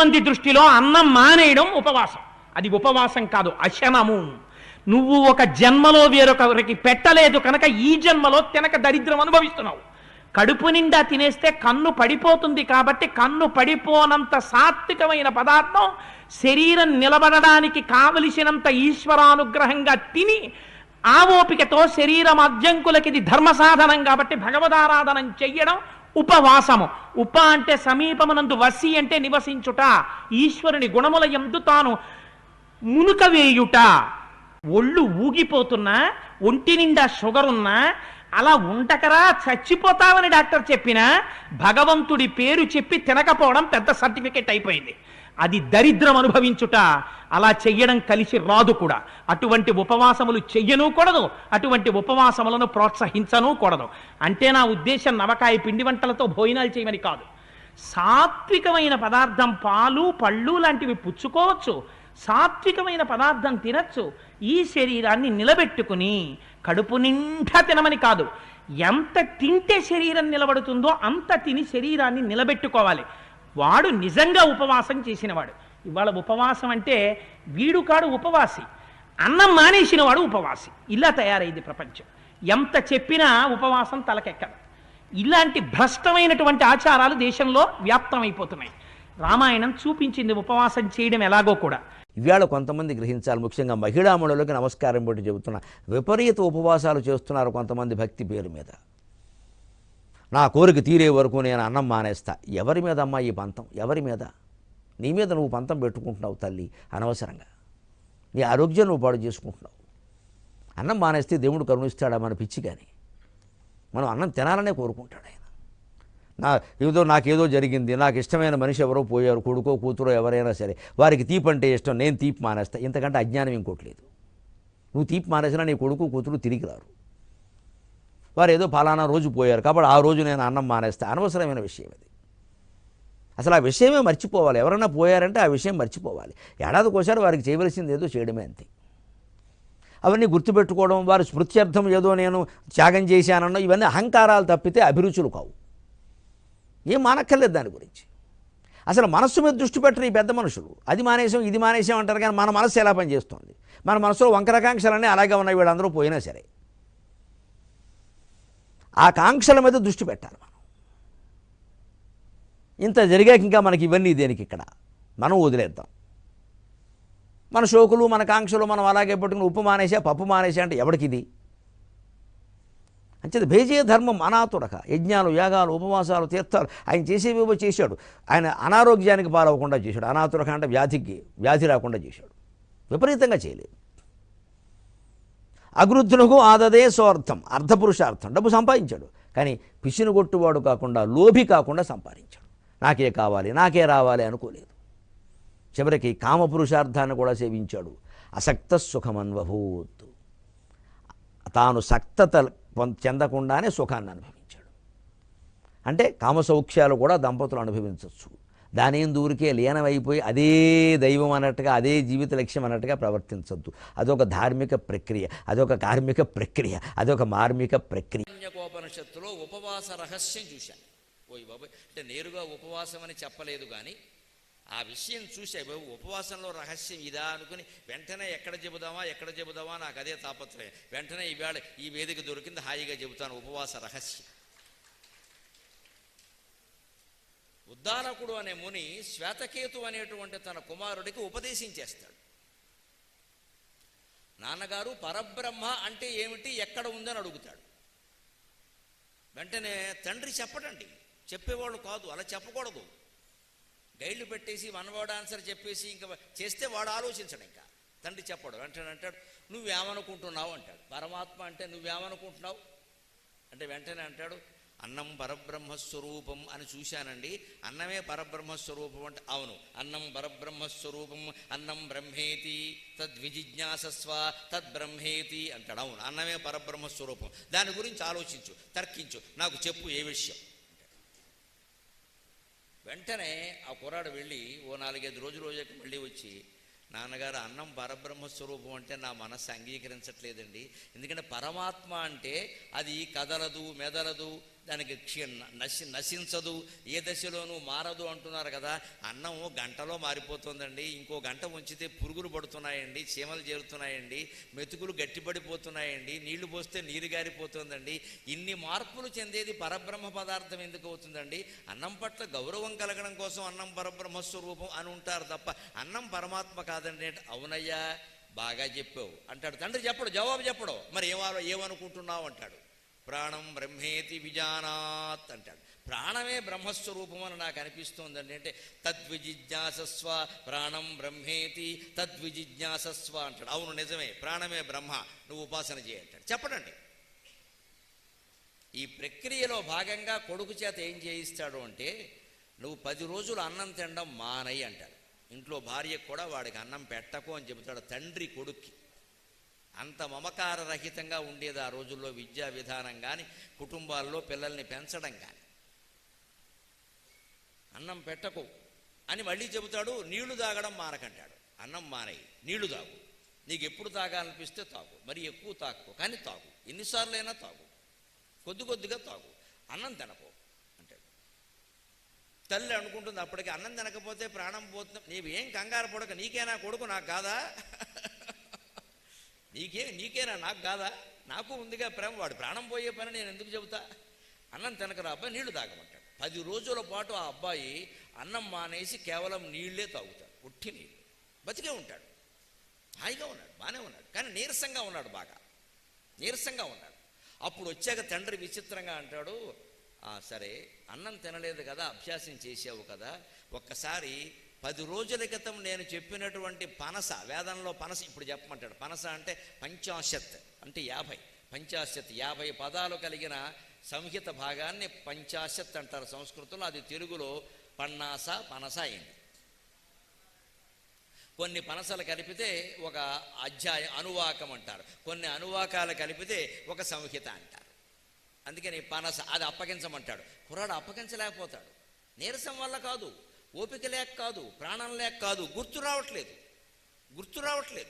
మంది దృష్టిలో అన్నం మానేయడం ఉపవాసం. అది ఉపవాసం కాదు అశనము. నువ్వు ఒక జన్మలో వేరొకరికి పెట్టలేదు కనుక ఈ జన్మలో తినక దరిద్రం అనుభవిస్తున్నావు. కడుపు నిండా తినేస్తే కన్ను పడిపోతుంది కాబట్టి కన్ను పడిపోనంత సాత్వికమైన పదార్థం శరీరం నిలబడడానికి కావలసినంత ఈశ్వరానుగ్రహంగా తిని ఆ ఓపికతో శరీరం అద్యంకులకి ఇది ధర్మ సాధనం కాబట్టి భగవదారాధనం చెయ్యడం ఉపవాసము. ఉప అంటే సమీపమునందు వసి అంటే నివసించుట. ఈశ్వరుని గుణముల ఎందు తాను మునుక వేయుట. ఒళ్ళు ఊగిపోతున్నా ఒంటి నిండా షుగర్ ఉన్నా అలా ఉండకరా చచ్చిపోతావని డాక్టర్ చెప్పినా భగవంతుడి పేరు చెప్పి తినకపోవడం పెద్ద సర్టిఫికేట్ అయిపోయింది. అది దరిద్రం అనుభవించుట అలా చెయ్యడం కలిసి రాదు కూడా. అటువంటి ఉపవాసములు చెయ్యను కూడదు అటువంటి ఉపవాసములను ప్రోత్సహించను కూడదు. అంటే నా ఉద్దేశం నవకాయ పిండి వంటలతో భోజనాలు చేయమని కాదు. సాత్వికమైన పదార్థం పాలు పళ్ళు లాంటివి పుచ్చుకోవచ్చు. సాత్వికమైన పదార్థం తినచ్చు. ఈ శరీరాన్ని నిలబెట్టుకుని కడుపు నిండా తినమని కాదు. ఎంత తింటే శరీరం నిలబడుతుందో అంత తిని శరీరాన్ని నిలబెట్టుకోవాలి. వాడు నిజంగా ఉపవాసం చేసినవాడు. ఇవాళ ఉపవాసం అంటే వీడు కాడు ఉపవాసి అన్నం మానేసిన వాడు ఉపవాసి. ఇలా తయారైంది ప్రపంచం. ఎంత చెప్పినా ఉపవాసం తలకెక్కదు. ఇలాంటి భ్రష్టమైనటువంటి ఆచారాలు దేశంలో వ్యాప్తమైపోతున్నాయి. రామాయణం చూపించింది ఉపవాసం చేయడం ఎలాగో కూడా. ఇవాళ కొంతమంది గ్రహించాలి. ముఖ్యంగా మహిళామణులకి నమస్కారం పెట్టి చెబుతున్నా. విపరీత ఉపవాసాలు చేస్తున్నారు కొంతమంది భక్తి పేరు మీద. నా కోరిక తీరే వరకు నేను అన్నం మానేస్తా. ఎవరి మీద అమ్మా ఈ పంతం? ఎవరి మీద? నీ మీద నువ్వు పంతం పెట్టుకుంటున్నావు తల్లి. అనవసరంగా. నీ ఆరోగ్యం నువ్వు పాడు చేసుకుంటున్నావు. అన్నం మానేస్తే దేవుడు కరుణిస్తాడా మన పిచ్చి కానీ మనం అన్నం తినాలనే కోరుకుంటాడు ఆయన. నా ఏదో నాకేదో జరిగింది నాకు ఇష్టమైన మనిషి ఎవరో పోయారు కొడుకో కూతురో ఎవరైనా సరే వారికి తీపి అంటే ఇష్టం నేను తీపి మానేస్తా ఇంతకంటే అజ్ఞానం ఇంకోట్లేదు నువ్వు తీపి మానేసినా నీ కొడుకు కూతురు తిరిగి రారు. వారు ఏదో ఫలానా రోజు పోయారు కాబట్టి ఆ రోజు నేను అన్నం మానేస్తా అనవసరమైన విషయం అది అసలు ఆ విషయమే మర్చిపోవాలి ఎవరైనా పోయారంటే ఆ విషయం మర్చిపోవాలి. ఏడాదికోసారి వారికి చేయవలసింది ఏదో చేయడమే అంతే. అవన్నీ గుర్తుపెట్టుకోవడం వారి స్మృత్యర్థం ఏదో నేను త్యాగం చేశానన్నో ఇవన్నీ అహంకారాలు తప్పితే అభిరుచులు కావు. ఏం మానక్కర్లేదు దాని గురించి. అసలు మనస్సు మీద దృష్టి పెట్టరు ఈ పెద్ద మనుషులు. అది మానేసాం ఇది మానేసాం అంటారు కానీ మన మనస్సు ఎలా పనిచేస్తుంది మన మనసులో వంకరకాంక్షలన్నీ అలాగే ఉన్నాయి వీళ్ళందరూ పోయినా సరే. ఆ కాంక్షల మీద దృష్టి పెట్టాలి మనం. ఇంత జరిగాక ఇంకా మనకి ఇవన్నీ దేనికి ఇక్కడ? మనం వదిలేద్దాం. మన షోకులు మన కాంక్షలు మనం అలాగే పట్టుకుని ఉప్పు మానేసా పప్పు మానేసా అంటే ఎవడికిది? అంచేది భేజే ధర్మం అనాతురక యజ్ఞాలు యాగాలు ఉపవాసాలు తీర్థాలు ఆయన చేసేవేవో చేశాడు. ఆయన అనారోగ్యానికి పాలవకుండా చేశాడు. అనాథుడక అంటే వ్యాధికి వ్యాధి రాకుండా చేశాడు. విపరీతంగా చేయలేదు. అగృద్ధునకు ఆదదే స్వార్థం అర్ధపురుషార్థం. డబ్బు సంపాదించాడు. కానీ పిసిని కొట్టువాడు కాకుండా లోభి కాకుండా సంపాదించాడు. నాకే కావాలి నాకే రావాలి అనుకోలేదు. చివరికి కామపురుషార్థాన్ని కూడా సేవించాడు. అసక్త సుఖమన్వభూత్. తాను సక్తత చెందకుండానే సుఖాన్ని అనుభవించాడు. అంటే కామసౌఖ్యాలు కూడా దంపతులు అనుభవించవచ్చు దాని దూరికే లీనమైపోయి అదే దైవం అన్నట్టుగా అదే జీవిత లక్ష్యం అన్నట్టుగా ప్రవర్తించద్దు. అదొక ధార్మిక ప్రక్రియ అదొక కార్మిక ప్రక్రియ అదొక మార్మిక ప్రక్రియ. ఉపవాస రహస్యం చూశాను ఓయ్ బాబాయ్ అంటే నేరుగా ఉపవాసం అని చెప్పలేదు కానీ ఆ విషయం చూసే బాబు ఉపవాసంలో రహస్యం ఇదా అనుకుని వెంటనే ఎక్కడ చెబుదామా ఎక్కడ చెబుదామా నాకు అదే తాపత్రయం. వెంటనే ఈవేళ ఈ వేదిక దొరికింది హాయిగా చెబుతాను ఉపవాస రహస్యం. ఉద్దాలకుడు అనే ముని శ్వేతకేతు అనేటువంటి తన కుమారుడికి ఉపదేశం చేస్తాడు. నాన్నగారు పరబ్రహ్మ అంటే ఏమిటి? ఎక్కడ ఉందని అడుగుతాడు. వెంటనే తండ్రి చెప్పడండి. చెప్పేవాళ్ళు కాదు అలా చెప్పకూడదు. గైడ్లు పెట్టేసి వన్ వర్డ్ ఆన్సర్ చెప్పేసి ఇంకా చేస్తే వాడు ఆలోచించడు ఇంకా. తండ్రి చెప్పడు. వెంటనే అంటాడు నువ్వేమనుకుంటున్నావు? అంటాడు. పరమాత్మ అంటే నువ్వేమనుకుంటున్నావు? అంటే వెంటనే అంటాడు అన్నం పరబ్రహ్మస్వరూపం అని చూశానండి. అన్నమే పరబ్రహ్మస్వరూపం అంటే అవును. అన్నం పరబ్రహ్మస్వరూపం అన్నం బ్రహ్మేతి తద్విజిజ్ఞాసస్వ తద్బ్రహ్మేతి అంటాడు. అవును అన్నమే పరబ్రహ్మస్వరూపం. దాని గురించి ఆలోచించు తర్కించు. నాకు చెప్పు ఏ విషయం. వెంటనే ఆ కుర్రాడు వెళ్ళి ఓ నాలుగైదు రోజు రోజుకి మళ్ళీ వచ్చి నాన్నగారు అన్నం పరబ్రహ్మ స్వరూపం అంటే నా మనస్సు అంగీకరించట్లేదండి. ఎందుకంటే పరమాత్మ అంటే అది కదలదు మెదలదు దానికి క్షీ నశి నశించదు. ఏ దశలోనూ మారదు అంటున్నారు కదా. అన్నం గంటలో మారిపోతుందండి. ఇంకో గంట ఉంచితే పురుగులు పడుతున్నాయండి చీమలు చేరుతున్నాయండి మెతుకులు గట్టిపడిపోతున్నాయండి నీళ్ళు పోస్తే నీరు గారిపోతుందండి. ఇన్ని మార్పులు చెందేది పరబ్రహ్మ పదార్థం ఎందుకు అవుతుందండి? అన్నం పట్ల గౌరవం కలగడం కోసం అన్నం పరబ్రహ్మ స్వరూపం అని ఉంటారు తప్ప అన్నం పరమాత్మ కాదండి. అవునయ్యా బాగా చెప్పావు. అంటాడు తండ్రి చెప్పడు జవాబు చెప్పడు. మరి ఏమాలో ఏమనుకుంటున్నావు అంటాడు. ప్రాణం బ్రహ్మేతి విజానాత్ అంటాడు. ప్రాణమే బ్రహ్మస్వరూపం అని నాకు అనిపిస్తోందండి. అంటే తద్విజిజ్ఞాసస్వ ప్రాణం బ్రహ్మేతి తద్విజిజ్ఞాసస్వ అంటాడు. అవును నిజమే. ప్రాణమే బ్రహ్మ నువ్వు ఉపాసన చేయంటాడు చెప్పడండి. ఈ ప్రక్రియలో భాగంగా కొడుకు చేత ఏం చేయిస్తాడు అంటే నువ్వు పది రోజులు అన్నం తినడం మానయ్య అంటాడు. ఇంట్లో భార్యకు కూడా వాడికి అన్నం పెట్టకు అని చెబుతాడు తండ్రి కొడుక్కి. అంత మమకార రహితంగా ఉండేది ఆ రోజుల్లో విద్యా విధానం కానీ కుటుంబాల్లో పిల్లల్ని పెంచడం కానీ అన్నం పెట్టకు అని మళ్ళీ చెబుతాడు నీళ్ళు తాగడం మానకంటాడు. అన్నం మానేయి నీళ్ళు తాగు. నీకు ఎప్పుడు తాగాలనిపిస్తే తాగు. మరి ఎక్కువ తాకు కానీ తాగు. ఎన్నిసార్లైనా తాగు. కొద్ది కొద్దిగా తాగు. అన్నం తినకు అంటాడు. తల్లి అనుకుంటుంది అప్పటికి అన్నం తినకపోతే ప్రాణం పోతుంది. నీవేం కంగారు పడక నీకేనా కొడుకు నాకు కాదా? నీకే నీకేనా? నాకు కాదా? నాకు ఉందిగా ప్రేమ. వాడు ప్రాణం పోయే పని నేను ఎందుకు చెబుతా? అన్నం తినకరా అబ్బాయి? నీళ్ళు తాగమంటాడు. పది రోజుల పాటు ఆ అబ్బాయి అన్నం మానేసి కేవలం నీళ్ళే తాగుతాడు. ఉట్టి నీళ్ళు. బతికే ఉంటాడు. హాయిగా ఉన్నాడు బాగానే ఉన్నాడు. కానీ నీరసంగా ఉన్నాడు బాగా. నీరసంగా ఉన్నాడు. అప్పుడు వచ్చాక తండ్రి విచిత్రంగా అంటాడు సరే అన్నం తినలేదు కదా అభ్యాసం చేసావు కదా ఒక్కసారి పది రోజుల క్రితం నేను చెప్పినటువంటి పనస వేదంలో పనస ఇప్పుడు చెప్పమంటాడు. పనస అంటే పంచాశత్ అంటే యాభై. పంచాశత్ యాభై పదాలు కలిగిన సంహిత భాగాన్ని పంచాశత్ అంటారు సంస్కృతంలో. అది తెలుగులో పన్నాస పనస అయింది. కొన్ని పనసలు కలిపితే ఒక అధ్యాయం అనువాకం అంటారు. కొన్ని అనువాకాలు కలిపితే ఒక సంహిత అంటారు. అందుకని పనస అది అప్పగించమంటాడు. కుర్రాడు అప్పగించలేకపోతాడు. నీరసం వల్ల కాదు. ఓపిక లేక కాదు ప్రాణం లేక కాదు గుర్తు రావట్లేదు. గుర్తు రావట్లేదు.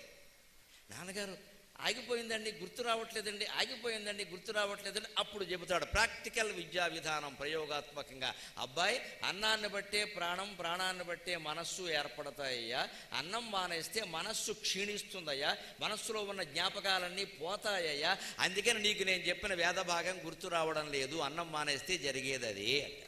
నాన్నగారు ఆగిపోయిందండి గుర్తు రావట్లేదండి ఆగిపోయిందండి గుర్తు రావట్లేదండి అప్పుడు చెబుతాడు. ప్రాక్టికల్ విద్యా విధానం ప్రయోగాత్మకంగా. అబ్బాయి అన్నాన్ని బట్టే ప్రాణం ప్రాణాన్ని బట్టే మనస్సు ఏర్పడతాయ్యా. అన్నం మానేస్తే మనస్సు క్షీణిస్తుందయ్యా. మనస్సులో ఉన్న జ్ఞాపకాలన్నీ పోతాయ్యా. అందుకని నీకు నేను చెప్పిన వేద భాగం గుర్తు రావడం లేదు అన్నం మానేస్తే జరిగేది అది అంట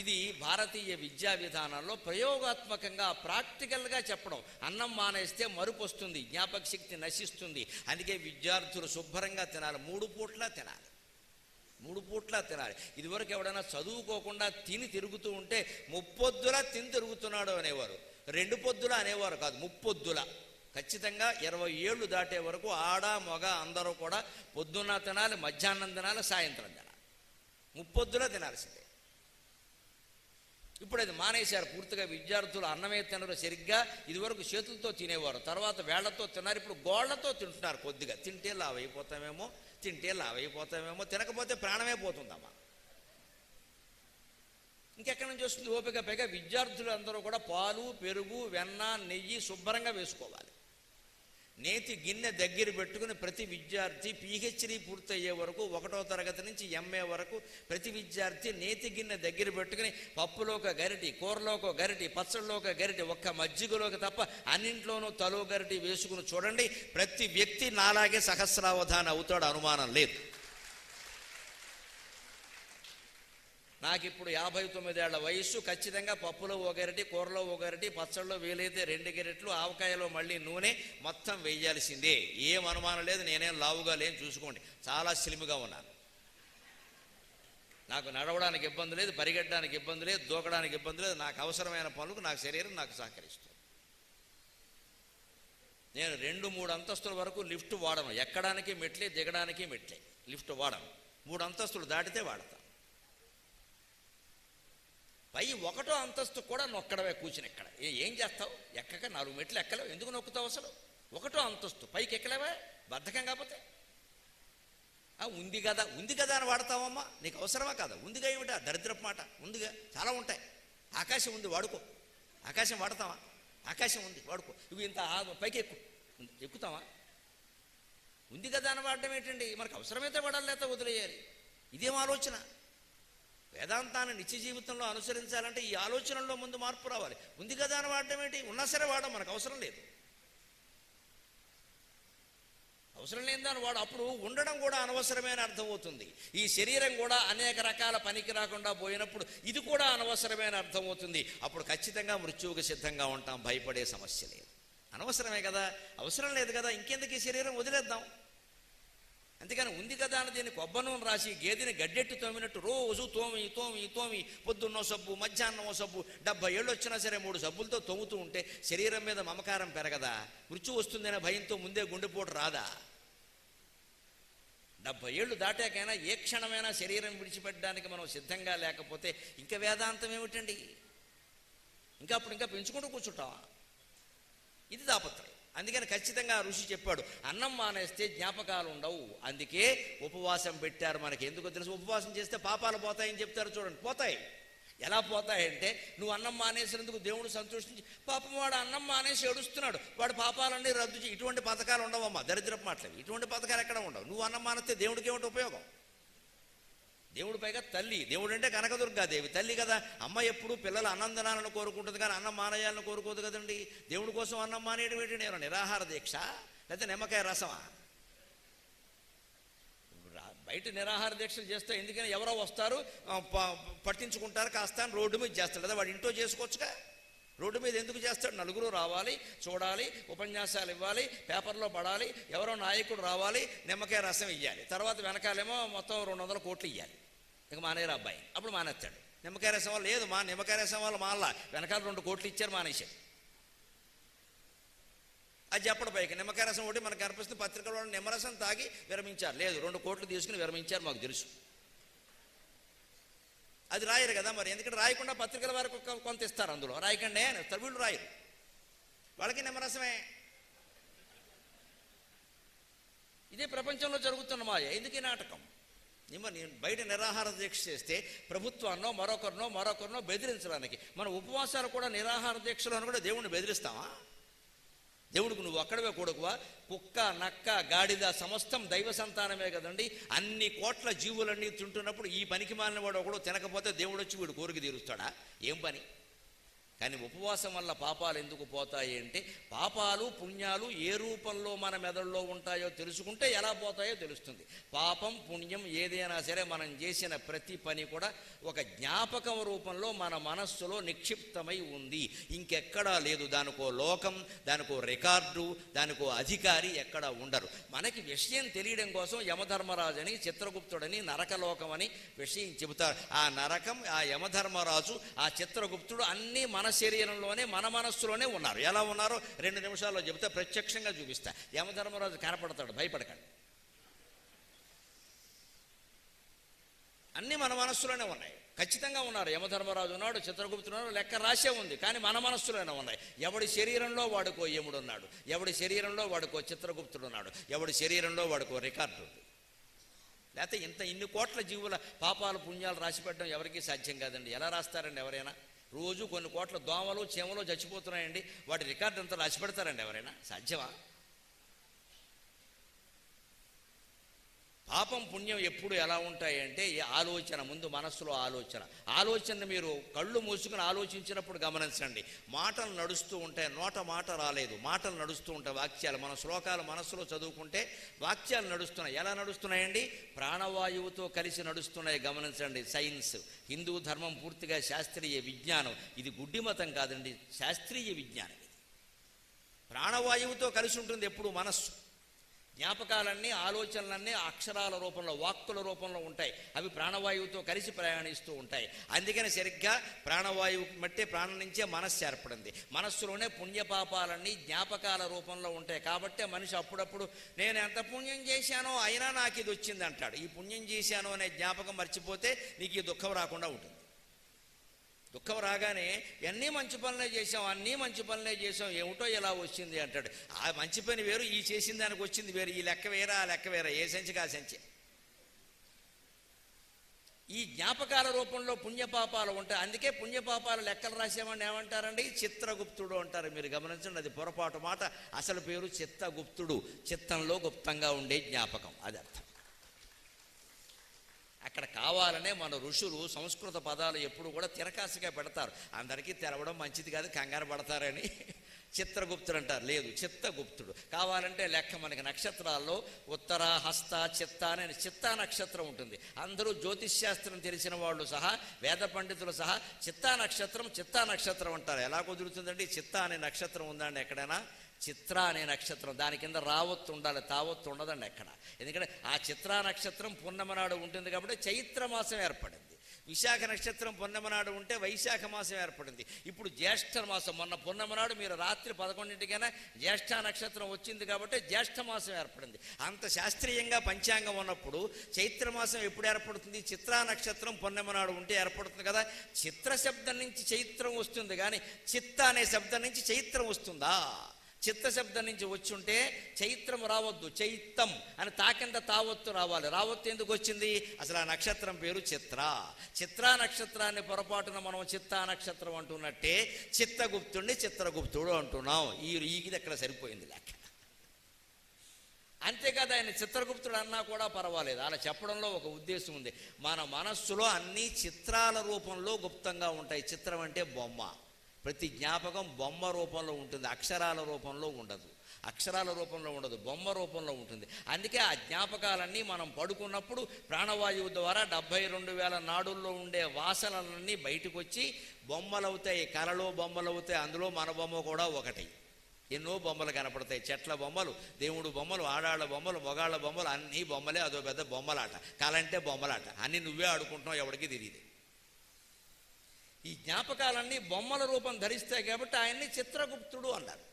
ఇది భారతీయ విద్యా విధానంలో ప్రయోగాత్మకంగా ప్రాక్టికల్గా చెప్పడం. అన్నం మానేస్తే మరుపు వస్తుంది జ్ఞాపక శక్తి నశిస్తుంది. అందుకే విద్యార్థులు శుభ్రంగా తినాలి. మూడు పూట్ల తినాలి. మూడు పూట్ల తినాలి. ఇదివరకు ఎవడైనా చదువుకోకుండా తిని తిరుగుతూ ఉంటే ముప్పొద్దులా తిని తిరుగుతున్నాడు అనేవారు. రెండు పొద్దుల అనేవారు కాదు ముప్పొద్దుల. ఖచ్చితంగా ఇరవై ఏళ్ళు దాటే వరకు ఆడ మగ అందరూ కూడా పొద్దున్న తినాలి మధ్యాహ్నం తినాలి సాయంత్రం తినాలి. ముప్పొద్దులా తినాల్సిందే. ఇప్పుడు అది మానేశారు. పూర్తిగా విద్యార్థులు అన్నమే తినరు సరిగ్గా. ఇదివరకు చేతులతో తినేవారు. తర్వాత వేళ్ళతో తిన్నారు. ఇప్పుడు గోళ్ళతో తింటున్నారు కొద్దిగా. తింటే లావైపోతామేమో తింటే లావైపోతామేమో తినకపోతే ప్రాణమే పోతుందమ్మా. ఇంకెక్కడి నుంచి వస్తుంది? ఓపిక పైగా విద్యార్థులు అందరూ కూడా పాలు పెరుగు వెన్న నెయ్యి శుభ్రంగా వేసుకోవాలి. నేతి గిన్నె దగ్గర పెట్టుకుని ప్రతి విద్యార్థి పిహెచ్డి పూర్తయ్యే వరకు ఒకటో తరగతి నుంచి ఎంఏ వరకు ప్రతి విద్యార్థి నేతి గిన్నె దగ్గర పెట్టుకుని పప్పులోక గరిటి కూరలోక గరిటి పచ్చళ్ళలోక గరిటి ఒక్క మజ్జిగలోకి తప్ప అన్నింట్లోనూ తలో గరిటి వేసుకుని చూడండి. ప్రతి వ్యక్తి నాలాగే సహస్రావధాన అవుతాడు అనుమానం లేదు. నాకు ఇప్పుడు యాభై తొమ్మిదేళ్ళ వయస్సు ఖచ్చితంగా పప్పులో ఓ కూరలో ఓ పచ్చళ్ళలో వీలైతే రెండు గిరెట్లు ఆవకాయలో మళ్ళీ నూనె మొత్తం వేయాల్సిందే ఏం అనుమానం లేదు నేనేం లావుగా లేని చూసుకోండి. చాలా స్లిమ్గా ఉన్నాను. నాకు నడవడానికి ఇబ్బంది లేదు పరిగెట్టడానికి ఇబ్బంది లేదు దూకడానికి ఇబ్బంది లేదు. నాకు అవసరమైన పనులకు నాకు శరీరం నాకు సహకరిస్తుంది. నేను రెండు మూడు అంతస్తుల వరకు లిఫ్ట్ వాడను. ఎక్కడానికి మెట్లే దిగడానికి మెట్లే. లిఫ్ట్ వాడను. మూడు అంతస్తులు దాటితే వాడతాను. పై ఒకటో అంతస్తు కూడా నొక్కడమే కూర్చుని ఎక్కడ ఏ ఏం చేస్తావు? ఎక్కక నాలుగు మెట్లు ఎక్కలేవు. ఎందుకు నొక్కుతావు అసలు? ఒకటో అంతస్తు. పైకి ఎక్కలేవా? బద్ధకం కాకపోతే? ఆ, ఉంది కదా. ఉంది కదా అని వాడతావమ్మా. నీకు అవసరమా కాదా? ఉందిగా ఏమిటా? దరిద్రపు మాట. ఉందిగా. చాలా ఉంటాయి. ఆకాశం ఉంది వాడుకో. ఆకాశం వాడతావా? ఆకాశం ఉంది వాడుకో. ఇవి ఇంత పైకి ఎక్కు. ఎక్కుతావా? ఉంది కదా అని వాడడం ఏంటండి? మనకు అవసరమైతే వాడాలి లేకపోతే వదిలేయాలి. ఇదేం ఆలోచన? వేదాంతాన్ని నిత్య జీవితంలో అనుసరించాలంటే ఈ ఆలోచనల్లో ముందు మార్పు రావాలి. ఉంది కదా అని వాడడం ఏంటి? ఉన్నా సరే వాడడం మనకు అవసరం లేదు. అవసరం లేని దాన్ని వాడు అప్పుడు ఉండడం కూడా అనవసరమైన అర్థమవుతుంది. ఈ శరీరం కూడా అనేక రకాల పనికి రాకుండా పోయినప్పుడు ఇది కూడా అనవసరమైన అర్థమవుతుంది. అప్పుడు ఖచ్చితంగా మృత్యువుకు సిద్ధంగా ఉంటాం. భయపడే సమస్య లేదు. అనవసరమే కదా? అవసరం లేదు కదా? ఇంకెందుకు ఈ శరీరం? వదిలేద్దాం. అంతేగాని ఉంది కదా అని దీన్ని కొబ్బరి రాసి గేదెని గడ్డెట్టి తోమినట్టు రోజు తోమి తోమి తోమి పొద్దున్నో సబ్బు మధ్యాహ్నం సబ్బు డెబ్బై ఏళ్ళు వచ్చినా సరే మూడు సబ్బులతో తోముతూ ఉంటే శరీరం మీద మమకారం పెరగదా? మృత్యు వస్తుందనే భయంతో ముందే గుండెపోటు రాదా? డెబ్బై ఏళ్ళు దాటాకైనా ఏ క్షణమైనా శరీరం విడిచిపెట్టడానికి మనం సిద్ధంగా లేకపోతే ఇంకా వేదాంతం ఏమిటండి? ఇంకా అప్పుడు ఇంకా పెంచుకుంటూ కూర్చుంటావా? ఇది దాపత్రయం. అందుకని ఖచ్చితంగా ఋషి చెప్పాడు అన్నం మానేస్తే జ్ఞాపకాలు ఉండవు. అందుకే ఉపవాసం పెట్టారు మనకి. ఎందుకు తెలుసు ఉపవాసం చేస్తే పాపాలు పోతాయని చెప్తారు చూడండి. పోతాయి. ఎలా పోతాయంటే నువ్వు అన్నం మానేసినందుకు దేవుడు సంతోషించి పాపం వాడు అన్నం మానేసి ఏడుస్తున్నాడు. వాడు పాపాలన్నీ రద్దు చేయి. ఇటువంటి పథకాలు ఉండవమ్మా దరిద్రపు మాటలు ఇటువంటి పథకాలు ఎక్కడ ఉండవు. నువ్వు అన్నం మానేస్తే దేవుడికి ఏమిటి ఉపయోగం? దేవుడు పైగా తల్లి. దేవుడు అంటే కనకదుర్గాదేవి. తల్లి కదా. అమ్మ ఎప్పుడు పిల్లల అన్నందనాలను కోరుకుంటుంది కానీ అన్నం మానేయాలని కోరుకోదు కదండి. దేవుడి కోసం అన్నం మానేయడం ఏంటి? నేను నిరాహార దీక్ష లేకపోతే నిమ్మకాయ రసమా? బయట నిరాహార దీక్షలు చేస్తే ఎందుకని ఎవరో వస్తారు ప- పట్టించుకుంటారు కాస్త రోడ్డు మీద చేస్తాడు కదా వాడు ఇంట్లో చేసుకోవచ్చుగా? రోడ్డు మీద ఎందుకు చేస్తాడు? నలుగురు రావాలి చూడాలి ఉపన్యాసాలు ఇవ్వాలి పేపర్లో పడాలి ఎవరో నాయకుడు రావాలి నిమ్మకాయ రసం ఇవ్వాలి తర్వాత వెనకాలేమో మొత్తం రెండు వందల కోట్లు ఇవ్వాలి ఇక మానేరు అబ్బాయి. అప్పుడు మానేస్తాడు. నిమ్మకాయ రసం వాళ్ళు లేదు మా నిమ్మకాయ రసం వాళ్ళు మానలా. వెనకాల రెండు కోట్లు ఇచ్చారు మానేశాడు. అది చెప్పడం పైకి. నిమ్మకాయ రసం ఒకటి మనకు కనిపిస్తుంది పత్రికలో నిమ్మరసం తాగి విరమించారు. లేదు రెండు కోట్లు తీసుకుని విరమించారు మాకు తెలుసు. అది రాయరు కదా మరి. ఎందుకంటే రాయకుండా పత్రికల వరకు కొంత ఇస్తారు అందులో. రాయకండి అని ఇస్తారు. వీళ్ళు రాయరు. వాళ్ళకి నిమ్మరసమే. ఇదే ప్రపంచంలో జరుగుతున్న మాయ. ఎందుకు ఈ నాటకం? నిమ్మ నేను బయట నిరాహార దీక్ష చేస్తే ప్రభుత్వాన్నో మరొకరినో మరొకరినో బెదిరించడానికి. మన ఉపవాసాలు కూడా నిరాహార దీక్షలో కూడా దేవుణ్ణి బెదిరిస్తామా? దేవుడికి నువ్వు అక్కడవే కొడుకువా? కుక్క నక్క గాడిద సమస్తం దైవ సంతానమే కదండి. అన్ని కోట్ల జీవులన్నీ తింటున్నప్పుడు ఈ పనికి మాలిన వాడు ఒకడు తినకపోతే దేవుడు వచ్చి వీడు కోరిక తీరుస్తాడా? ఏం పని? కానీ ఉపవాసం వల్ల పాపాలు ఎందుకు పోతాయి అంటే పాపాలు పుణ్యాలు ఏ రూపంలో మన మెదడులో ఉంటాయో తెలుసుకుంటే ఎలా పోతాయో తెలుస్తుంది. పాపం పుణ్యం ఏదైనా సరే మనం చేసిన ప్రతి పని కూడా ఒక జ్ఞాపకం రూపంలో మన మనస్సులో నిక్షిప్తమై ఉంది. ఇంకెక్కడా లేదు. దానికో లోకం దానికో రికార్డు దానికో అధికారి ఎక్కడా ఉండరు. మనకి విషయం తెలియడం కోసం యమధర్మరాజని చిత్రగుప్తుడని నరకలోకం అని విషయం చెబుతారు. ఆ నరకం ఆ యమధర్మరాజు ఆ చిత్రగుప్తుడు అన్నీ మన శరీరంలోనే మన మనస్సులోనే ఉన్నారు. ఎలా ఉన్నారో? రెండు నిమిషాల్లో చెబితే ప్రత్యక్షంగా చూపిస్తా. యమధర్మరాజు కనపడతాడు భయపడకండి. అన్నీ మన మనస్సులోనే ఉన్నాయి. ఖచ్చితంగా ఉన్నారు. యమధర్మరాజు ఉన్నాడు చిత్రగుప్తుడు ఉన్నాడు లెక్క రాసే ఉంది. కానీ మన మనస్సులోనే ఉన్నాయి. ఎవడి శరీరంలో వాడుకో యముడు ఉన్నాడు. ఎవడి శరీరంలో వాడుకో చిత్రగుప్తుడు ఉన్నాడు. ఎవడి శరీరంలో వాడుకో రికార్డు ఉంది. లేకపోతే ఇంత ఇన్ని కోట్ల జీవుల పాపాలు పుణ్యాలు రాసిపెట్టడం ఎవరికీ సాధ్యం కాదండి. ఎలా రాస్తారండి ఎవరైనా? రోజు కొన్ని కోట్ల దోమలు చీమలు చచ్చిపోతున్నాయండి. వాటి రికార్డు అంతా రాసి పెడతారండి ఎవరైనా. సాధ్యమా? పాపం పుణ్యం ఎప్పుడు ఎలా ఉంటాయంటే ఈ ఆలోచన ముందు మనస్సులో ఆలోచన. ఆలోచన మీరు కళ్ళు మూసుకుని ఆలోచించినప్పుడు గమనించండి. మాటలు నడుస్తూ ఉంటాయి నోట మాట రాలేదు. మాటలు నడుస్తూ ఉంటాయి వాక్యాలు. మన శ్లోకాలు మనస్సులో చదువుకుంటే వాక్యాలు నడుస్తున్నాయి. ఎలా నడుస్తున్నాయండి? ప్రాణవాయువుతో కలిసి నడుస్తున్నాయి. గమనించండి. సైన్స్ హిందూ ధర్మం పూర్తిగా శాస్త్రీయ విజ్ఞానం. ఇది గుడ్డి మతం కాదండి శాస్త్రీయ విజ్ఞానం ఇది. ప్రాణవాయువుతో కలిసి ఉంటుంది ఎప్పుడు మనస్సు. జ్ఞాపకాలన్నీ ఆలోచనలన్నీ అక్షరాల రూపంలో వాక్కుల రూపంలో ఉంటాయి. అవి ప్రాణవాయువుతో కలిసి ప్రయాణిస్తూ ఉంటాయి. అందుకని సరిగ్గా ప్రాణవాయువు బట్టే ప్రాణం నుంచే మనస్సు ఏర్పడింది. మనస్సులోనే పుణ్యపాపాలన్నీ జ్ఞాపకాల రూపంలో ఉంటాయి. కాబట్టే మనిషి అప్పుడప్పుడు నేను ఎంత పుణ్యం చేశానో అయినా నాకు ఇది వచ్చింది అంటాడు. ఈ పుణ్యం చేశాను అనే జ్ఞాపకం మర్చిపోతే నీకు ఈ దుఃఖం రాకుండా ఉంటుంది. దుఃఖం రాగానే ఎన్ని మంచి పనులే చేసాం అన్నీ మంచి పనులే చేసాం ఏమిటో ఇలా వచ్చింది? అంటాడు. ఆ మంచి పని వేరు ఈ చేసిన దానికి వచ్చింది వేరు ఈ లెక్క వేరా ఆ లెక్క వేరా ఏ సంచికి ఆ సంచి. ఈ జ్ఞాపకాల రూపంలో పుణ్యపాపాలు ఉంటాయి. అందుకే పుణ్యపాపాలు లెక్కలు రాసేవాడిని ఏమంటారండి? చిత్రగుప్తుడు అంటారు. మీరు గమనించండి అది పొరపాటు మాట. అసలు పేరు చిత్తగుప్తుడు. చిత్తంలో గుప్తంగా ఉండే జ్ఞాపకం. అది అర్థం. అక్కడ కావాలనే మన ఋషులు సంస్కృత పదాలు ఎప్పుడు కూడా తిరకాసుగా పెడతారు. అందరికీ తెరవడం మంచిది కాదు కంగారు పడతారని చిత్రగుప్తుడు అంటారు. లేదు చిత్తగుప్తుడు. కావాలంటే లెక్క మనకి నక్షత్రాల్లో ఉత్తర హస్త చిత్త అనే చిత్తా నక్షత్రం ఉంటుంది. అందరూ జ్యోతిష్ శాస్త్రం తెలిసిన వాళ్ళు సహా వేద పండితులు సహా చిత్తా నక్షత్రం చిత్తా నక్షత్రం అంటారు. ఎలా కుదురుతుందండి? చిత్తా అనే నక్షత్రం ఉందండి ఎక్కడైనా? చిత్ర అనే నక్షత్రం దాని కింద రావత్తు ఉండాలి తావత్తు ఉండదండి ఎక్కడ. ఎందుకంటే ఆ చిత్ర నక్షత్రం పున్నమ నాడు ఉంటుంది కాబట్టి చైత్ర మాసం ఏర్పడింది. విశాఖ నక్షత్రం పున్నమ నాడు ఉంటే వైశాఖ మాసం ఏర్పడింది. ఇప్పుడు జ్యేష్ఠ మాసం మొన్న పున్నమ నాడు మీరు రాత్రి పదకొండింటికైనా జ్యేష్ఠ నక్షత్రం వచ్చింది కాబట్టి జ్యేష్ఠ మాసం ఏర్పడింది. అంత శాస్త్రీయంగా పంచాంగం ఉన్నప్పుడు చైత్ర మాసం ఎప్పుడు ఏర్పడుతుంది? చిత్రా నక్షత్రం పున్నమ నాడు ఉంటే ఏర్పడుతుంది కదా. చిత్ర శబ్దం నుంచి చైత్రం వస్తుంది కానీ చిత్త అనే శబ్దం నుంచి చైత్రం వస్తుందా? చిత్త నుంచి వచ్చి వచ్చుంటే చైత్రం రావద్దు చైత్తం అని తాకింత తావత్తు రావాలి. రావత్తు ఎందుకు వచ్చింది? అసలు ఆ నక్షత్రం పేరు చిత్ర. చిత్రా నక్షత్రాన్ని పొరపాటున మనం చిత్తా నక్షత్రం అంటున్నట్టే చిత్తగుప్తుడిని చిత్రగుప్తుడు అంటున్నాం. ఈ ఈగిది అక్కడ సరిపోయింది లెక్క? అంతేకాదు ఆయన చిత్రగుప్తుడు అన్నా కూడా పర్వాలేదు. అలా చెప్పడంలో ఒక ఉద్దేశం ఉంది. మన మనస్సులో అన్ని చిత్రాల రూపంలో గుప్తంగా ఉంటాయి. చిత్రం అంటే బొమ్మ. ప్రతి జ్ఞాపకం బొమ్మ రూపంలో ఉంటుంది అక్షరాల రూపంలో ఉండదు. అక్షరాల రూపంలో ఉండదు బొమ్మ రూపంలో ఉంటుంది. అందుకే ఆ జ్ఞాపకాలన్నీ మనం పడుకున్నప్పుడు ప్రాణవాయువు ద్వారా డెబ్భై రెండు వేల నాడుల్లో ఉండే వాసనలన్నీ బయటకు వచ్చి బొమ్మలు అవుతాయి కలలో బొమ్మలు అవుతాయి అందులో మన బొమ్మ కూడా ఒకటి. ఎన్నో బొమ్మలు కనపడతాయి చెట్ల బొమ్మలు దేవుడు బొమ్మలు ఆడాళ్ళ బొమ్మలు మొగాళ్ళ బొమ్మలు అన్నీ బొమ్మలే అదో పెద్ద బొమ్మలాట కలంటే బొమ్మలాట. అన్నీ నువ్వే ఆడుకుంటున్నావు ఎవరికి తెలియదు ఈ జ్ఞాపకాలన్నీ బొమ్మల రూపం ధరిస్తాయి కాబట్టి ఆయన్ని చిత్రగుప్తుడు అన్నారు.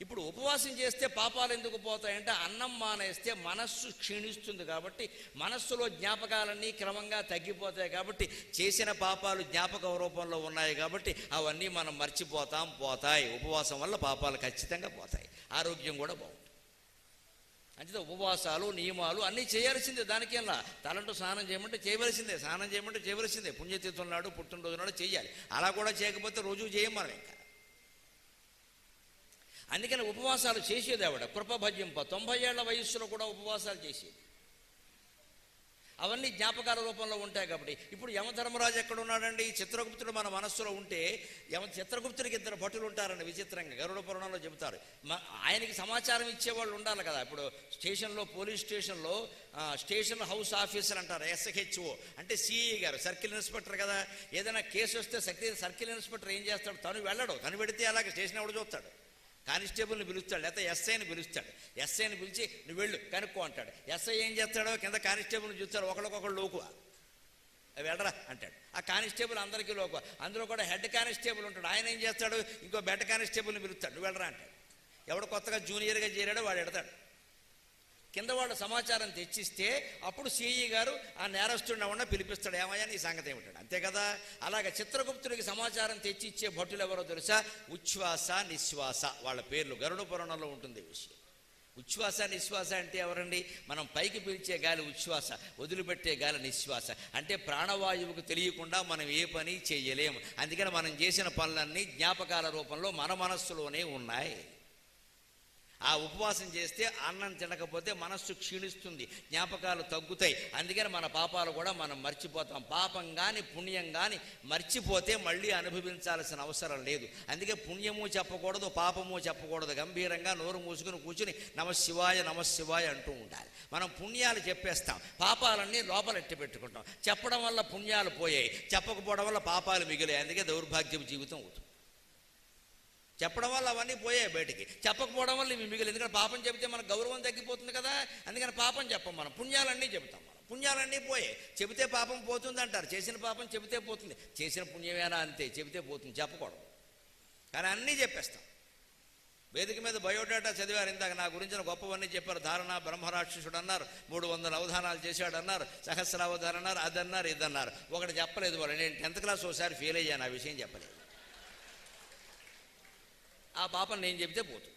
ఇప్పుడు ఉపవాసం చేస్తే పాపాలు ఎందుకు పోతాయంటే అన్నం మానేస్తే మనస్సు క్షీణిస్తుంది కాబట్టి మనస్సులో జ్ఞాపకాలన్నీ క్రమంగా తగ్గిపోతాయి కాబట్టి చేసిన పాపాలు జ్ఞాపక రూపంలో ఉన్నాయి కాబట్టి అవన్నీ మనం మర్చిపోతాం పోతాయి. ఉపవాసం వల్ల పాపాలు ఖచ్చితంగా పోతాయి. ఆరోగ్యం కూడా బాగుంటుంది. అంటే ఉపవాసాలు నియమాలు అన్నీ చేయాల్సిందే దానికేలా తలంటూ స్నానం చేయమంటే చేయవలసిందే స్నానం చేయమంటే చేయవలసిందే. పుణ్యతీర్థం నాడు పుట్టినరోజు నాడు చేయాలి అలా కూడా చేయకపోతే రోజు చేయమని ఇంకా. అందుకని ఉపవాసాలు చేసేది ఆవిడ. కృపభజ్యంప తొంభై ఏళ్ళ వయస్సులో కూడా ఉపవాసాలు చేసేది. అవన్నీ జ్ఞాపకాల రూపంలో ఉంటాయి కాబట్టి. ఇప్పుడు యమధర్మరాజు ఎక్కడ ఉన్నాడండి చిత్రగుప్తుడు మన మనస్సులో ఉంటే యమ చిత్రగుప్తుడికి ఇద్దరు భటులు ఉంటారండి విచిత్రంగా. గరుడ పురాణంలో చెబుతారు. ఆయనకి సమాచారం ఇచ్చేవాళ్ళు ఉండాలి కదా. ఇప్పుడు స్టేషన్లో పోలీస్ స్టేషన్లో స్టేషన్ హౌస్ ఆఫీసర్ అంటారు ఎస్హెచ్ఓ. అంటే సిఈ గారు సర్కిల్ ఇన్స్పెక్టర్ కదా. ఏదైనా కేసు వస్తే సర్కిల్ సర్కిల్ ఇన్స్పెక్టర్ ఏం చేస్తాడు? తను వెళ్ళడు. తను పెడితే అలాగే స్టేషన్ ఎవడు చూస్తాడు? కానిస్టేబుల్ని పిలుస్తాడు లేకపోతే ఎస్ఐని పిలుస్తాడు. ఎస్ఐని పిలిచి నువ్వు వెళ్ళు కనుక్కో అంటాడు. ఎస్ఐ ఏం చేస్తాడో కింద కానిస్టేబుల్ని చూస్తాడు ఒకరికొకరు లోకువ. వెళ్ళరా అంటాడు. ఆ కానిస్టేబుల్ అందరికీ లోకువ. అందులో కూడా హెడ్ కానిస్టేబుల్ ఉంటాడు. ఆయన ఏం చేస్తాడు? ఇంకో బెడ్ కానిస్టేబుల్ని పిలుస్తాడు. నువ్వు వెళ్ళరా అంటాడు. ఎవడు కొత్తగా జూనియర్గా చేరాడో వాడు ఎడతాడు. కింద వాళ్ళు సమాచారం తెచ్చిస్తే అప్పుడు సిఈ గారు ఆ నేరస్తుడిని ఉన్న పిలిపిస్తాడు. ఏమయ్యా నీ సంగతి ఏమిటాడు? అంతే కదా? అలాగే చిత్రగుప్తుడికి సమాచారం తెచ్చి ఇచ్చే భటులు ఎవరో తెలుసా? ఉచ్ఛ్వాస నిశ్వాస. వాళ్ళ పేర్లు గరుడ పురాణంలో ఉంటుంది విషయం. ఉచ్ఛ్వాస నిశ్వాస అంటే ఎవరండి? మనం పైకి పీల్చే గాలి ఉచ్ఛ్వాస వదిలిపెట్టే గాలి నిశ్వాస. అంటే ప్రాణవాయువుకు తెలియకుండా మనం ఏ పని చేయలేము. అందుకని మనం చేసిన పనులన్నీ జ్ఞాపకాల రూపంలో మన మనస్సులోనే ఉన్నాయి. ఆ ఉపవాసం చేస్తే అన్నం తినకపోతే మనస్సు క్షీణిస్తుంది జ్ఞాపకాలు తగ్గుతాయి. అందుకని మన పాపాలు కూడా మనం మర్చిపోతాం. పాపం కానీ పుణ్యం కానీ మర్చిపోతే మళ్ళీ అనుభవించాల్సిన అవసరం లేదు. అందుకే పుణ్యము చెప్పకూడదు పాపము చెప్పకూడదు. గంభీరంగా నోరు మూసుకుని కూర్చుని నమశివాయ నమశివాయ అంటూ ఉండాలి. మనం పుణ్యాలు చెప్పేస్తాం. పాపాలన్నీ లోపలెట్టి పెట్టుకుంటాం. చెప్పడం వల్ల పుణ్యాలు పోయాయి. చెప్పకపోవడం వల్ల పాపాలు మిగిలాయి. అందుకే దౌర్భాగ్యం జీవితం అవుతుంది. చెప్పడం వల్ల అవన్నీ పోయాయి బయటికి. చెప్పకపోవడం వల్ల ఇవి మిగిలి ఎందుకంటే పాపం చెబితే మన గౌరవం తగ్గిపోతుంది కదా. అందుకని పాపం చెప్పం మనం. పుణ్యాలన్నీ చెబుతాం మనం. పుణ్యాలన్నీ పోయాయి. చెబితే పాపం పోతుంది అంటారు. చేసిన పాపం చెబితే పోతుంది. చేసిన పుణ్యమేనా అంతే. చెబితే పోతుంది. చెప్పకూడదు. కానీ అన్నీ చెప్పేస్తాం. వేదిక మీద బయోడేటా చదివారు ఇందాక. నా గురించిన గొప్పవన్నీ చెప్పారు. ధారణ బ్రహ్మరాక్షసుడు అన్నారు. మూడు వందల అవధానాలు చేశాడు అన్నారు. సహస్రావధానం అన్నారు. అదన్నారు ఇదన్నారు. ఒకటి చెప్పలేదు వాళ్ళు. నేను టెన్త్ క్లాస్ ఒకసారి ఫెయిల్ అయ్యాను. ఆ విషయం చెప్పలేదు. ఆ పాపం నేను చెబితే పోతుంది.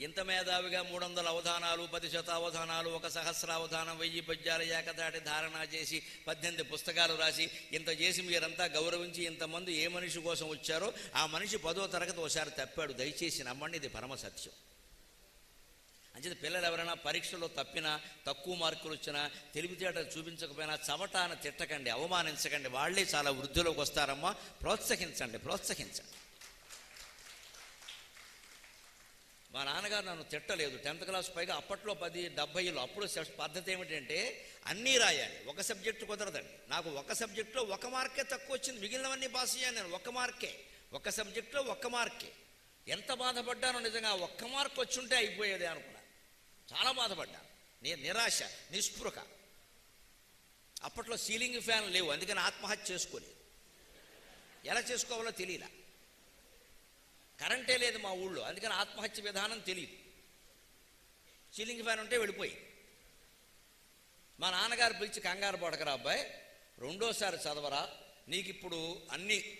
ఇంత మేధావిగా మూడు వందల అవధానాలు పది శతావధానాలు ఒక సహస్ర అవధానం వెయ్యి పద్యాలు ఏకదాటి ధారణ చేసి పద్దెనిమిది పుస్తకాలు రాసి ఇంత చేసి మీరంతా గౌరవించి ఇంతమంది ఏ మనిషి కోసం వచ్చారో ఆ మనిషి పదో తరగతి ఒకసారి తప్పాడు. దయచేసి నమ్మండి ఇది పరమ సత్యం. అంచేది పిల్లలు ఎవరైనా పరీక్షలో తప్పినా తక్కువ మార్కులు వచ్చినా తెలివితేటలు చూపించకపోయినా చవటాన తిట్టకండి అవమానించకండి. వాళ్ళే చాలా వృద్ధిలోకి వస్తారమ్మా. ప్రోత్సహించండి ప్రోత్సహించండి. మా నాన్నగారు నన్ను తిట్టలేదు. టెన్త్ క్లాస్ పైగా అప్పట్లో పది డెబ్బైలో అప్పుడు పద్ధతి ఏమిటంటే అన్నీ రాయాలి. ఒక సబ్జెక్టు కుదరదండి. నాకు ఒక సబ్జెక్టులో ఒక మార్కే తక్కువ వచ్చింది. మిగిలినవన్నీ పాస్ అయ్యాను నేను. ఒక మార్కే. ఒక సబ్జెక్టులో ఒక్క మార్కే. ఎంత బాధపడ్డానో నిజంగా ఒక్క మార్క్ వచ్చి ఉంటే అయిపోయేది అనుకున్నాను చాలా బాధపడ్డా. నీ నిరాశ నిస్పృహ. అప్పట్లో సీలింగ్ ఫ్యాన్ లేవు అందుకని ఆత్మహత్య చేసుకోలేదు. ఎలా చేసుకోవాలో తెలియలా. కరెంటే లేదు మా ఊళ్ళో అందుకని ఆత్మహత్య విధానం తెలియదు. సీలింగ్ ఫ్యాన్ ఉంటే వెళ్ళిపోయి. మా నాన్నగారు పిలిచి కంగారు పడకరా అబ్బాయి రెండోసారి చదవరా నీకు ఇప్పుడు అన్ని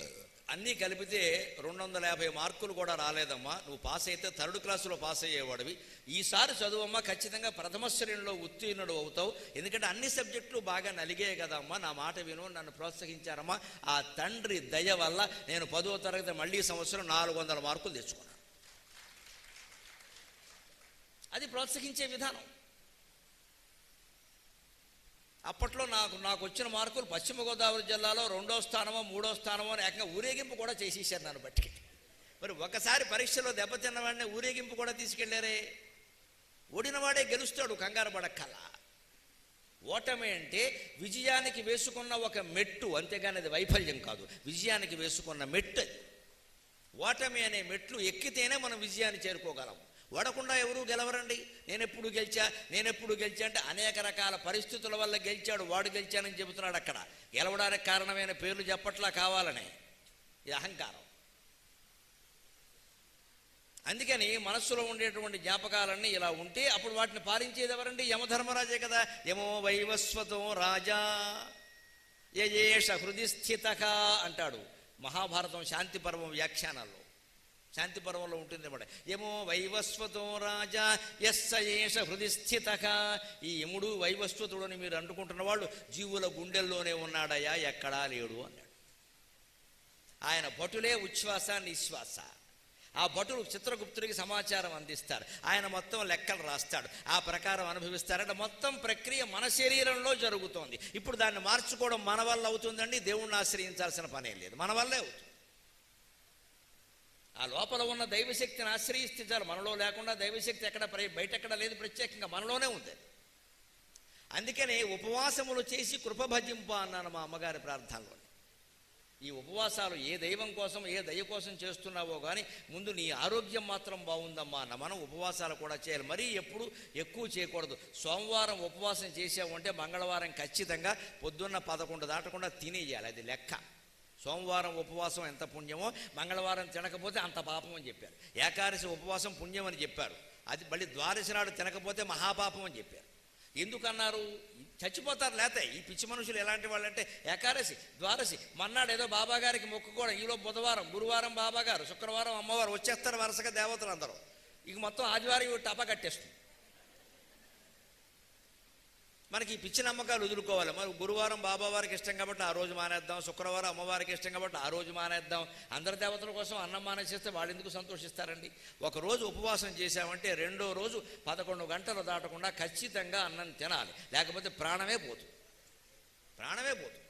అన్నీ కలిపితే రెండు వందల యాభై మార్కులు కూడా రాలేదమ్మా. నువ్వు పాస్ అయితే థర్డ్ క్లాసులో పాస్ అయ్యేవాడివి ఈసారి చదువమ్మా ఖచ్చితంగా ప్రథమ శ్రేణిలో ఉత్తీర్ణుడు అవుతావు. ఎందుకంటే అన్ని సబ్జెక్టులు బాగా నలిగే కదమ్మా. నా మాట విను నన్ను ప్రోత్సహించారమ్మా. ఆ తండ్రి దయ వల్ల నేను పదో తరగతి మళ్ళీ సంవత్సరం నాలుగు వందల మార్కులు తెచ్చుకున్నాను. అది ప్రోత్సహించే విధానం. అప్పట్లో నాకు నాకు వచ్చిన మార్కులు పశ్చిమ గోదావరి జిల్లాలో రెండో స్థానమో మూడో స్థానమో అని ఏకంగా ఊరేగింపు కూడా చేసేసారు నన్ను బట్టి మరి ఒకసారి పరీక్షలో దెబ్బతిన్నవాడిని ఊరేగింపు కూడా తీసుకెళ్ళారే? ఓడినవాడే గెలుస్తాడు కంగారు పడక్కల. ఓటమి అంటే విజయానికి వేసుకున్న ఒక మెట్టు అంతేగాని అది వైఫల్యం కాదు. విజయానికి వేసుకున్న మెట్టు అది. ఓటమి అనే మెట్లు ఎక్కితేనే మనం విజయాన్ని చేరుకోగలం. ఓడకుండా ఎవరూ గెలవరండి? నేనెప్పుడు గెలిచా? నేనెప్పుడు గెలిచా అంటే అనేక రకాల పరిస్థితుల వల్ల గెలిచాడు వాడు గెలిచానని చెబుతున్నాడు అక్కడ. గెలవడానికి కారణమైన పేర్లు చెప్పట్లా కావాలనే. ఇది అహంకారం. అందుకని మనస్సులో ఉండేటువంటి జ్ఞాపకాలన్నీ ఇలా ఉంటే అప్పుడు వాటిని పాలించేది ఎవరండి? యమధర్మరాజే కదా. యమో వైవస్వతో రాజా. యజేష హృది స్థితక అంటాడు. మహాభారతం శాంతి పర్వం వ్యాఖ్యానాల్లో. శాంతి పర్వంలో ఉంటుంది అనమాట యమో వైవస్వతో రాజా ఎస్స ఏష హృది స్థిత. ఈ యముడు వైవస్వతుడు అని మీరు అంటుకుంటున్న వాళ్ళు జీవుల గుండెల్లోనే ఉన్నాడయా ఎక్కడా లేడు అన్నాడు. ఆయన భటులే ఉచ్ఛ్వాస నిశ్వాస. ఆ భటులు చిత్రగుప్తుడికి సమాచారం అందిస్తారు. ఆయన మొత్తం లెక్కలు రాస్తాడు. ఆ ప్రకారం అనుభవిస్తారంటే మొత్తం ప్రక్రియ మన శరీరంలో జరుగుతోంది. ఇప్పుడు దాన్ని మార్చుకోవడం మన వల్ల అవుతుందండి దేవుణ్ణి ఆశ్రయించాల్సిన పనేం లేదు. మన వల్లే అవుతుంది. ఆ లోపల ఉన్న దైవశక్తిని ఆశ్రయిస్తే చాలు. మనలో లేకుండా దైవశక్తి ఎక్కడ బయట ఎక్కడ లేదు. ప్రత్యేకంగా మనలోనే ఉంది. అందుకనే ఉపవాసములు చేసి కృపభజింప అన్నాను మా అమ్మగారి ప్రార్థనలో ఈ ఉపవాసాలు ఏ దైవం కోసం ఏ దయ కోసం చేస్తున్నావో కానీ ముందు నీ ఆరోగ్యం మాత్రం బాగుందమ్మా అన్న మనం ఉపవాసాలు కూడా చేయాలి. మరీ ఎప్పుడు ఎక్కువ చేయకూడదు. సోమవారం ఉపవాసం చేసామంటే మంగళవారం ఖచ్చితంగా పొద్దున్న పదకొండు దాటకుండా తినేయాలి. అది లెక్క. సోమవారం ఉపవాసం ఎంత పుణ్యమో మంగళవారం తినకపోతే అంత పాపం అని చెప్పారు. ఏకాదశి ఉపవాసం పుణ్యం అని చెప్పారు. అది మళ్ళీ ద్వాదశి నాడు తినకపోతే మహాపాపం అని చెప్పారు. ఎందుకన్నారు? చచ్చిపోతారు లేతే. ఈ పిచ్చి మనుషులు ఎలాంటి వాళ్ళంటే ఏకాదశి ద్వాదశి. మన్నాడు ఏదో బాబా గారికి మొక్కుకోవడం ఈలో బుధవారం గురువారం బాబాగారు శుక్రవారం అమ్మవారు వచ్చేస్తారు వరుసగా దేవతలు అందరూ ఇక మొత్తం ఆదివారం ఇవి టపా కట్టేస్తుంది. మనకి ఈ పిచ్చి నమ్మకాలు వదులుకోవాలి. మరి గురువారం బాబావారికి ఇష్టం కాబట్టి ఆ రోజు మానేద్దాం శుక్రవారం అమ్మవారికి ఇష్టం కాబట్టి ఆ రోజు మానేద్దాం. అందరి దేవతల కోసం అన్నం మానేసేస్తే వాళ్ళు ఎందుకు సంతోషిస్తారండి? ఒక రోజు ఉపవాసం చేశామంటే రెండో రోజు పదకొండు గంటలు దాటకుండా ఖచ్చితంగా అన్నం తినాలి. లేకపోతే ప్రాణమే పోతుంది ప్రాణమే పోతుంది